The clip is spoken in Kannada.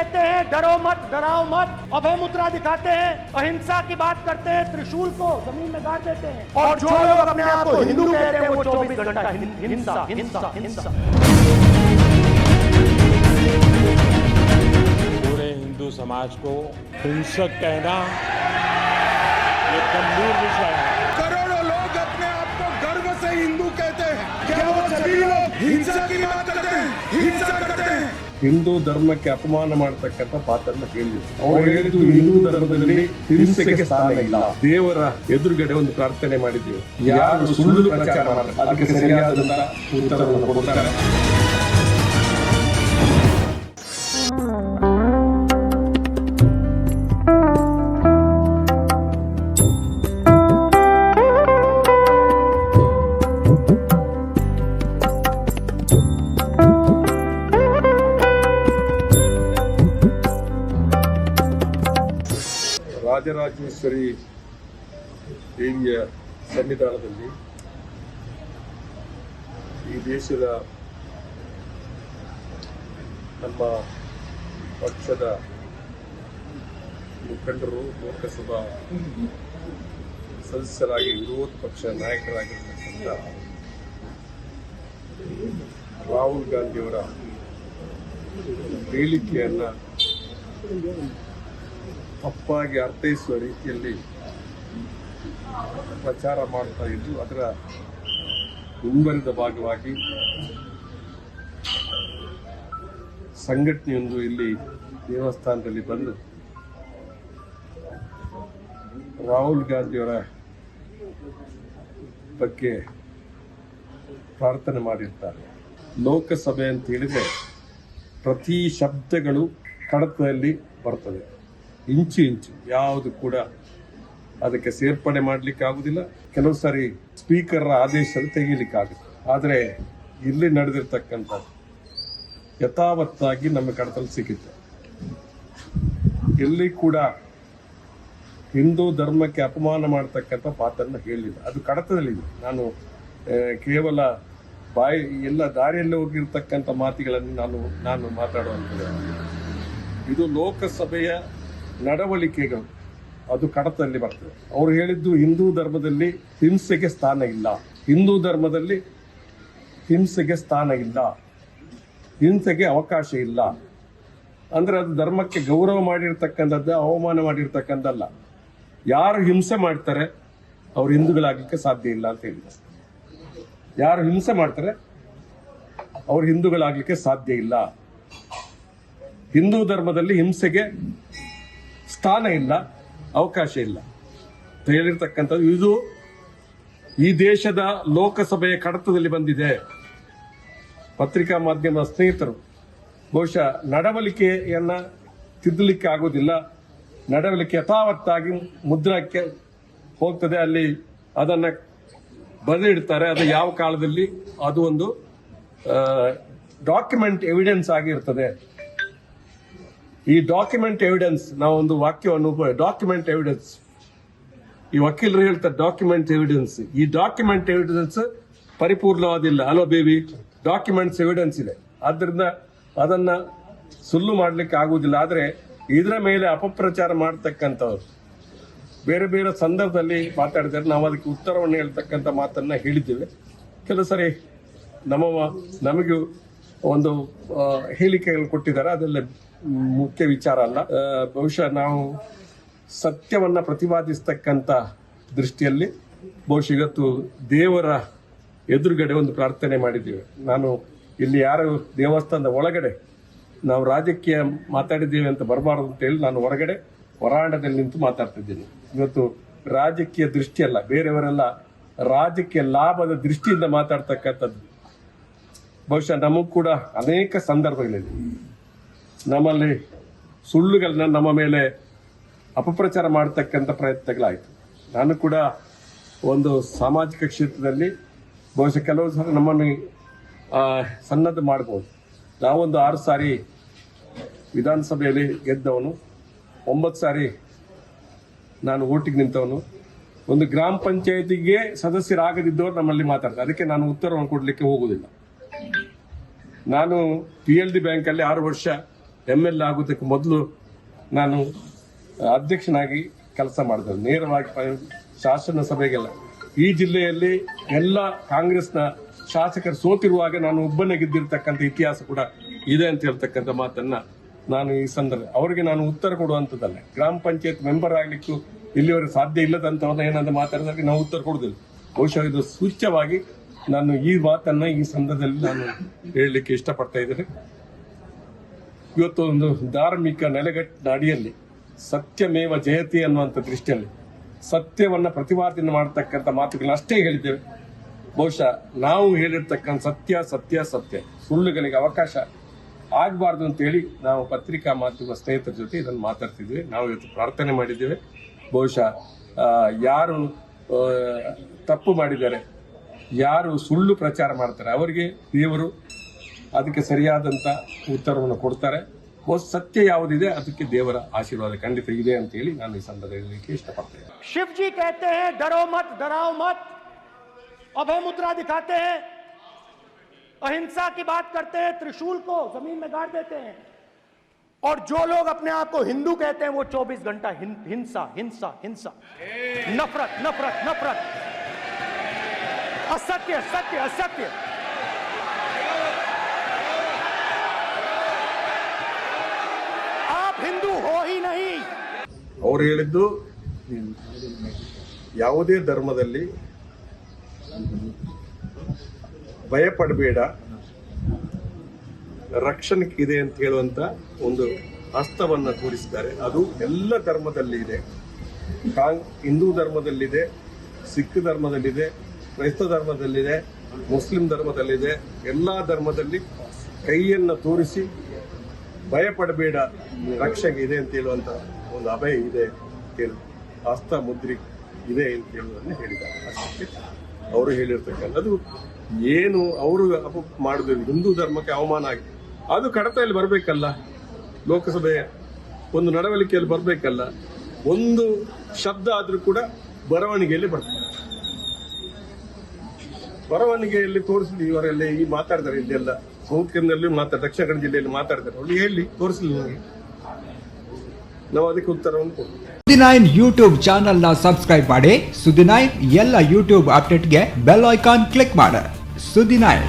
कहते हैं डरो मत डराओ मत। अभय मुद्रा दिखाते हैं अहिंसा की बात करते हैं त्रिशूल को ज़मीन में गाड़ देते हैं। और जो लोग अपने आप को हिंदू कहते हैं वो चौबीस घंटा हिंसा हिंसा। हिंसा। पूरे हिंदू समाज को हिंसक कहना ये गंभीर विषय है। करोड़ों लोग अपने आप को गर्व से हिंदू कहते हैं। क्या वो सभी लोग हिंसा की बात करते हैं? हिंसा करते हैं। ಹಿಂದೂ ಧರ್ಮಕ್ಕೆ ಅಪಮಾನ ಮಾಡತಕ್ಕಂಥ ಮಾತನ್ನ ಹೇಳಿದ್ರು ಅವ್ರು ಹೇಳಿದ್ದು ಹಿಂದೂ ಧರ್ಮದಲ್ಲಿ ಹಿಂಸೆಗೆ ಸ್ಥಾನ ಇಲ್ಲ. ದೇವರ ಎದುರುಗಡೆ ಒಂದು ಪ್ರಾರ್ಥನೆ ಮಾಡಿದ್ವಿ ಯಾರು ಸುಳ್ಳು ಪ್ರಚಾರ ಮಾಡ್ತಾರೆ? ಅದಕ್ಕೆ ಸರಿಯಾದಂತಹ ಉತ್ತರವನ್ನು ಕೊಡ್ತಾರೆ. ರಾಜರಾಜೇಶ್ವರಿ ದೇವಿಯ ಸನ್ನಿಧಾನದಲ್ಲಿ ಈ ದೇಶದ ನಮ್ಮ ಪಕ್ಷದ ಮುಖಂಡರು, ಲೋಕಸಭಾ ಸದಸ್ಯರಾಗಿ, ವಿರೋಧ ಪಕ್ಷ ನಾಯಕರಾಗಿರ್ತಕ್ಕಂಥ ರಾಹುಲ್ ಗಾಂಧಿಯವರ ಹೇಳಿಕೆಯನ್ನ ತಪ್ಪಾಗಿ ಅರ್ಥೈಸುವ ರೀತಿಯಲ್ಲಿ ಪ್ರಚಾರ ಮಾಡ್ತಾ ಇದ್ದು, ಅದರ ಮುಂಬರಿದ ಭಾಗವಾಗಿ ಸಂಘಟನೆಯೊಂದು ಇಲ್ಲಿ ದೇವಸ್ಥಾನದಲ್ಲಿ ಬಂದು ರಾಹುಲ್ ಗಾಂಧಿಯವರ ಬಗ್ಗೆ ಪ್ರಾರ್ಥನೆ ಮಾಡಿರ್ತಾರೆ. ಲೋಕಸಭೆ ಅಂತ ಹೇಳಿದ್ರೆ ಪ್ರತಿ ಶಬ್ದಗಳು ಕಡತದಲ್ಲಿ ಬರ್ತದೆ ಇಂಚು ಇಂಚು ಯಾವುದು ಕೂಡ ಅದಕ್ಕೆ ಸೇರ್ಪಡೆ ಮಾಡಲಿಕ್ಕೆ ಆಗುದಿಲ್ಲ. ಕೆಲವು ಸಾರಿ ಸ್ಪೀಕರ್ ಆದೇಶ ತೆಗೀಲಿಕ್ಕಾಗುತ್ತೆ ಆದರೆ ಇಲ್ಲಿ ನಡೆದಿರ್ತಕ್ಕಂಥ ಯಥಾವತ್ತಾಗಿ ನಮ್ಮ ಕಡತಲ್ಲಿ ಸಿಕ್ಕಿತ್ತು. ಎಲ್ಲಿ ಕೂಡ ಹಿಂದೂ ಧರ್ಮಕ್ಕೆ ಅಪಮಾನ ಮಾಡತಕ್ಕಂಥ ಪಾತ್ರನ ಹೇಳಿಲ್ಲ. ಅದು ಕಡತದಲ್ಲಿದೆ. ನಾನು ಕೇವಲ ಬಾಯಿ, ಎಲ್ಲ ದಾರಿಯಲ್ಲಿ ಹೋಗಿರ್ತಕ್ಕಂಥ ಮಾತುಗಳನ್ನು ನಾನು ನಾನು ಮಾತಾಡುವಂಥದ್ದು. ಇದು ಲೋಕಸಭೆಯ ನಡವಳಿಕೆಗಳು ಅದು ಕಡತದಲ್ಲಿ ಬರ್ತದೆ. ಅವ್ರು ಹೇಳಿದ್ದು ಹಿಂದೂ ಧರ್ಮದಲ್ಲಿ ಹಿಂಸೆಗೆ ಸ್ಥಾನ ಇಲ್ಲ. ಹಿಂದೂ ಧರ್ಮದಲ್ಲಿ ಹಿಂಸೆಗೆ ಸ್ಥಾನ ಇಲ್ಲ. ಹಿಂಸೆಗೆ ಅವಕಾಶ ಇಲ್ಲ. ಅಂದ್ರೆ ಅದು ಧರ್ಮಕ್ಕೆ ಗೌರವ ಮಾಡಿರ್ತಕ್ಕಂಥದ್ದು, ಅವಮಾನ ಮಾಡಿರ್ತಕ್ಕಂಥದ್ದಲ್ಲ. ಯಾರು ಹಿಂಸೆ ಮಾಡ್ತಾರೆ, ಅವ್ರು ಹಿಂದೂಗಳಾಗಲಿಕ್ಕೆ ಸಾಧ್ಯ ಇಲ್ಲ ಅಂತ ಹೇಳಿದ್ರು. ಯಾರು ಹಿಂಸೆ ಮಾಡ್ತಾರೆ, ಅವ್ರು ಹಿಂದೂಗಳಾಗಲಿಕ್ಕೆ ಸಾಧ್ಯ ಇಲ್ಲ. ಹಿಂದೂ ಧರ್ಮದಲ್ಲಿ ಹಿಂಸೆಗೆ ಸ್ಥಾನ ಇಲ್ಲ, ಅವಕಾಶ ಇಲ್ಲ. ಹೇಳಿರ್ತಕ್ಕಂಥದ್ದು ಇದು ಈ ದೇಶದ ಲೋಕಸಭೆಯ ಕಡತದಲ್ಲಿ ಬಂದಿದೆ. ಪತ್ರಿಕಾ ಮಾಧ್ಯಮ ಸ್ನೇಹಿತರು, ಬಹುಶಃ ನಡವಳಿಕೆಯನ್ನ ತಿದ್ದಲಿಕ್ಕೆ ಆಗೋದಿಲ್ಲ. ನಡವಳಿಕೆ ಯಥಾವತ್ತಾಗಿ ಮುದ್ರಕ್ಕೆ ಹೋಗ್ತದೆ, ಅಲ್ಲಿ ಅದನ್ನ ಬರೆದಿಡ್ತಾರೆ. ಅದು ಯಾವ ಕಾಲದಲ್ಲಿ? ಅದು ಒಂದು ಡಾಕ್ಯುಮೆಂಟ್ ಎವಿಡೆನ್ಸ್ ಆಗಿರ್ತದೆ. ಈ ಡಾಕ್ಯುಮೆಂಟ್ ಎವಿಡೆನ್ಸ್ ನಾವೊಂದು ವಾಕ್ಯವನ್ನು ಡಾಕ್ಯುಮೆಂಟ್ ಎವಿಡೆನ್ಸ್ ಈ ವಕೀಲರು ಹೇಳ್ತಾರೆ ಡಾಕ್ಯುಮೆಂಟ್ ಎವಿಡೆನ್ಸ್ ಈ ಡಾಕ್ಯುಮೆಂಟ್ ಎವಿಡೆನ್ಸ್ ಪರಿಪೂರ್ಣವಾದಿಲ್ಲ. ಅಲೋ ಬೇಬಿ ಡಾಕ್ಯುಮೆಂಟ್ಸ್ ಎವಿಡೆನ್ಸ್ ಇದೆ. ಆದ್ದರಿಂದ ಅದನ್ನ ಸುಳ್ಳು ಮಾಡಲಿಕ್ಕೆ ಆಗುವುದಿಲ್ಲ. ಆದ್ರೆ ಇದರ ಮೇಲೆ ಅಪಪ್ರಚಾರ ಮಾಡತಕ್ಕಂಥವ್ರು. ಬೇರೆ ಬೇರೆ ಸಂದರ್ಭದಲ್ಲಿ ಮಾತಾಡಿದರೆ ನಾವು ಅದಕ್ಕೆ ಉತ್ತರವನ್ನು ಹೇಳ್ತಕ್ಕಂಥ ಮಾತನ್ನ ಹೇಳಿದ್ದೇವೆ. ಕೆಲವು ಸರಿ ನಮ್ಮ, ನಮಗೂ ಒಂದು ಹೇಳಿಕೆಗಳು ಕೊಟ್ಟಿದ್ದಾರೆ. ಅದೆಲ್ಲ ಮುಖ್ಯ ವಿಚಾರ ಅಲ್ಲ. ಬಹುಶಃ ನಾವು ಸತ್ಯವನ್ನ ಪ್ರತಿಪಾದಿಸ್ತಕ್ಕಂಥ ದೃಷ್ಟಿಯಲ್ಲಿ ಬಹುಶಃ ಇವತ್ತು ದೇವರ ಎದುರುಗಡೆ ಒಂದು ಪ್ರಾರ್ಥನೆ ಮಾಡಿದ್ದೇವೆ. ನಾನು ಇಲ್ಲಿ ಯಾರು ದೇವಸ್ಥಾನದ ಒಳಗಡೆ ನಾವು ರಾಜಕೀಯ ಮಾತಾಡಿದ್ದೇವೆ ಅಂತ ಬರಬಾರದು ಅಂತ ಹೇಳಿ ನಾನು ಹೊರಗಡೆ ಹೊರಾಂಡದಲ್ಲಿ ನಿಂತು ಮಾತಾಡ್ತಿದ್ದೀನಿ. ಇವತ್ತು ರಾಜಕೀಯ ದೃಷ್ಟಿಯಲ್ಲ, ಬೇರೆಯವರೆಲ್ಲ ರಾಜಕೀಯ ಲಾಭದ ದೃಷ್ಟಿಯಿಂದ ಮಾತಾಡ್ತಕ್ಕಂಥದ್ದು. ಬಹುಶಃ ನಮಗೂ ಕೂಡ ಅನೇಕ ಸಂದರ್ಭಗಳಿದೆ. ನಮ್ಮಲ್ಲಿ ಸುಳ್ಳುಗಳನ್ನ ನಮ್ಮ ಮೇಲೆ ಅಪಪ್ರಚಾರ ಮಾಡತಕ್ಕಂಥ ಪ್ರಯತ್ನಗಳಾಯಿತು. ನಾನು ಕೂಡ ಒಂದು ಸಾಮಾಜಿಕ ಕ್ಷೇತ್ರದಲ್ಲಿ ಬಹುಶಃ ಕೆಲವು ಸಲ ನಮ್ಮನ್ನು ಸನ್ನದ್ಧ ಮಾಡ್ಬೋದು ನಾವೊಂದು ಆರು ಸಾರಿ ವಿಧಾನಸಭೆಯಲ್ಲಿ ಗೆದ್ದವನು, ಒಂಬತ್ತು ಸಾರಿ ನಾನು ಓಟಿಗೆ ನಿಂತವನು. ಒಂದು ಗ್ರಾಮ ಪಂಚಾಯತಿಗೆ ಸದಸ್ಯರಾಗದಿದ್ದವರು ನಮ್ಮಲ್ಲಿ ಮಾತಾಡ್ತಾರೆ. ಅದಕ್ಕೆ ನಾನು ಉತ್ತರವನ್ನು ಕೊಡಲಿಕ್ಕೆ ಹೋಗುವುದಿಲ್ಲ. ನಾನು ಪಿ ಎಲ್ ಡಿ ಬ್ಯಾಂಕಲ್ಲಿ ಆರು ವರ್ಷ ಎಂ ಎಲ್ ಆಗೋದಕ್ಕೆ ಮೊದಲು ನಾನು ಅಧ್ಯಕ್ಷನಾಗಿ ಕೆಲಸ ಮಾಡಿದೆ. ನೇರವಾಗಿ ಶಾಸನ ಸಭೆಗೆಲ್ಲ. ಈ ಜಿಲ್ಲೆಯಲ್ಲಿ ಎಲ್ಲ ಕಾಂಗ್ರೆಸ್ನ ಶಾಸಕರು ಸೋತಿರುವಾಗ ನಾನು ಒಬ್ಬನೇ ಗೆದ್ದಿರ್ತಕ್ಕಂಥ ಇತಿಹಾಸ ಕೂಡ ಇದೆ ಅಂತ ಹೇಳ್ತಕ್ಕಂಥ ಮಾತನ್ನ ನಾನು ಈ ಸಂದರ್ಭ ಅವರಿಗೆ ನಾನು ಉತ್ತರ ಕೊಡುವಂಥದ್ದಲ್ಲ. ಗ್ರಾಮ ಪಂಚಾಯತ್ ಮೆಂಬರ್ ಆಗ್ಲಿಕ್ಕೂ ಇಲ್ಲಿವರೆಗೆ ಸಾಧ್ಯ ಇಲ್ಲದಂತವ್ರನ್ನ ಏನಂತ ಮಾತಾಡಿದಾಗ ನಾವು ಉತ್ತರ ಕೊಡುದಿಲ್ಲ. ಬಹುಶಃ ಇದು ಸೂಚ್ಯವಾಗಿ ನಾನು ಈ ಮಾತನ್ನ ಈ ಸಂದರ್ಭದಲ್ಲಿ ನಾನು ಹೇಳಲಿಕ್ಕೆ ಇಷ್ಟಪಡ್ತಾ ಇದ್ದೇನೆ. ಇವತ್ತು ಒಂದು ಧಾರ್ಮಿಕ ನೆಲೆಗಟ್ಟ ನಾಡಿಯಲ್ಲಿ ಸತ್ಯಮೇವ ಜಯತಿ ಅನ್ನುವಂಥ ದೃಷ್ಟಿಯಲ್ಲಿ ಸತ್ಯವನ್ನ ಪ್ರತಿಪಾದನೆ ಮಾಡತಕ್ಕಂಥ ಮಾತುಗಳನ್ನ ಅಷ್ಟೇ ಹೇಳಿದ್ದೇವೆ. ಬಹುಶಃ ನಾವು ಹೇಳಿರ್ತಕ್ಕಂಥ ಸತ್ಯ ಸತ್ಯ ಸತ್ಯ ಸುಳ್ಳುಗಳಿಗೆ ಅವಕಾಶ ಆಗಬಾರ್ದು ಅಂತೇಳಿ ನಾವು ಪತ್ರಿಕಾ ಮಾಧ್ಯಮ ಸ್ನೇಹಿತರ ಜೊತೆ ಇದನ್ನು ಮಾತಾಡ್ತಿದ್ವಿ. ನಾವು ಇವತ್ತು ಪ್ರಾರ್ಥನೆ ಮಾಡಿದ್ದೇವೆ. ಬಹುಶಃ ಯಾರು ತಪ್ಪು ಮಾಡಿದ್ದಾರೆ ಯಾರು ಸುಳ್ಳು ಪ್ರಚಾರ ಮಾಡ್ತಾರೆ ಅವರಿಗೆ ದೇವರು ಅದಕ್ಕೆ ಸರಿಯಾದಂತ ಉತ್ತರವನ್ನು ಕೊಡ್ತಾರೆ ಬಹು- ಸತ್ಯ ಯಾವುದಿದೆ ಅದಕ್ಕೆ ದೇವರ ಆಶೀರ್ವಾದ ಖಂಡಿತ ಇದೆ ಅಂತ ಹೇಳಿ ನಾನು ಈ ಸಂದರ್ಭದಲ್ಲಿ ಹೇಳಲಿಕ್ಕೆ ಇಷ್ಟಪಡ್ತೇನೆ शिव जी कहते हैं डरो मत डराओ मत अभय मुद्रा दिखाते हैं अहिंसा की बात करते हैं त्रिशूल को जमीन में गाड़ देते हैं और जो लोग अपने आप को हिंदू कहते हैं वो 24 घंटा हिं, हिंसा हिंसा हिंसा नफरत नफरत नफरत ಅಸತ್ಯ, ಸತ್ಯ, ಅಸತ್ಯ. ಆಪ್ ಹಿಂದೂ ಹೋಹಿ ಅವ್ರು ಹೇಳಿದ್ದು ಯಾವುದೇ ಧರ್ಮದಲ್ಲಿ ಭಯಪಡಬೇಡ. ರಕ್ಷಣಕ್ಕಿದೆ ಅಂತ ಹೇಳುವಂತ ಒಂದು ಹಸ್ತವನ್ನು ತೋರಿಸಿದ್ದಾರೆ. ಅದು ಎಲ್ಲ ಧರ್ಮದಲ್ಲಿ ಇದೆ ಹಿಂದೂ ಧರ್ಮದಲ್ಲಿದೆ, ಸಿಖ್ ಧರ್ಮದಲ್ಲಿದೆ ಕ್ರೈಸ್ತ ಧರ್ಮದಲ್ಲಿದೆ, ಮುಸ್ಲಿಂ ಧರ್ಮದಲ್ಲಿದೆ, ಎಲ್ಲ ಧರ್ಮದಲ್ಲಿ ಕೈಯನ್ನು ತೋರಿಸಿ ಭಯಪಡಬೇಡ ರಕ್ಷಣೆ ಇದೆ ಅಂತ ಹೇಳುವಂತ ಒಂದು ಅಭಯ ಇದೆ ಹೇಳಿ ಹಸ್ತ ಮುದ್ರಿ ಇದೆ ಅಂತ ಹೇಳುವುದನ್ನು ಹೇಳಿದ್ದಾರೆ. ಅಷ್ಟಕ್ಕೆ ಅವರು ಹೇಳಿರ್ತಕ್ಕಂಥದ್ದು ಏನು ಅವರು ಮಾಡಿದ್ರು ಮಾಡುದು, ಹಿಂದೂ ಧರ್ಮಕ್ಕೆ ಅವಮಾನ ಆಗಿ, ಅದು ಕಡತದಲ್ಲಿ ಬರಬೇಕಲ್ಲ, ಲೋಕಸಭೆಯ ಒಂದು ನಡವಳಿಕೆಯಲ್ಲಿ ಬರಬೇಕಲ್ಲ, ಒಂದು ಶಬ್ದ ಆದರೂ ಕೂಡ ಬರವಣಿಗೆಯಲ್ಲಿ ಬರ್ತದೆ. ಬರವಣಿಗೆಯಲ್ಲಿ ತೋರಿಸಿದ್ವಿ ಇವರೆಲ್ಲ, ಈ ಮಾತಾಡ್ತಾರೆ ಇದೆಲ್ಲ. ಸೌತ್ ಕೆನ್ನಲ್ಲಿ ಮಾತಾಡ ದಕ್ಷಿಣ ಕನ್ನಡ ಜಿಲ್ಲೆಯಲ್ಲಿ ಮಾತಾಡ್ತಾರೆ. ಅಲ್ಲಿ ಹೇಳಿ ತೋರಿಸಲಿ ನಾವು ಅದಕ್ಕೆ ಉತ್ತರವನ್ನು ಕೊಡ್ತೀವಿ ಸುದಿನೈನ್ ಯೂಟ್ಯೂಬ್ ಚಾನೆಲ್ನ ಸಬ್ಸ್ಕ್ರೈಬ್ ಮಾಡಿ. ಸುದಿನೈನ್ ಎಲ್ಲ ಯೂಟ್ಯೂಬ್ ಅಪ್ಡೇಟ್ಗೆ ಬೆಲ್ ಐಕಾನ್ ಕ್ಲಿಕ್ ಮಾಡಿ. ಸುದಿನೈನ್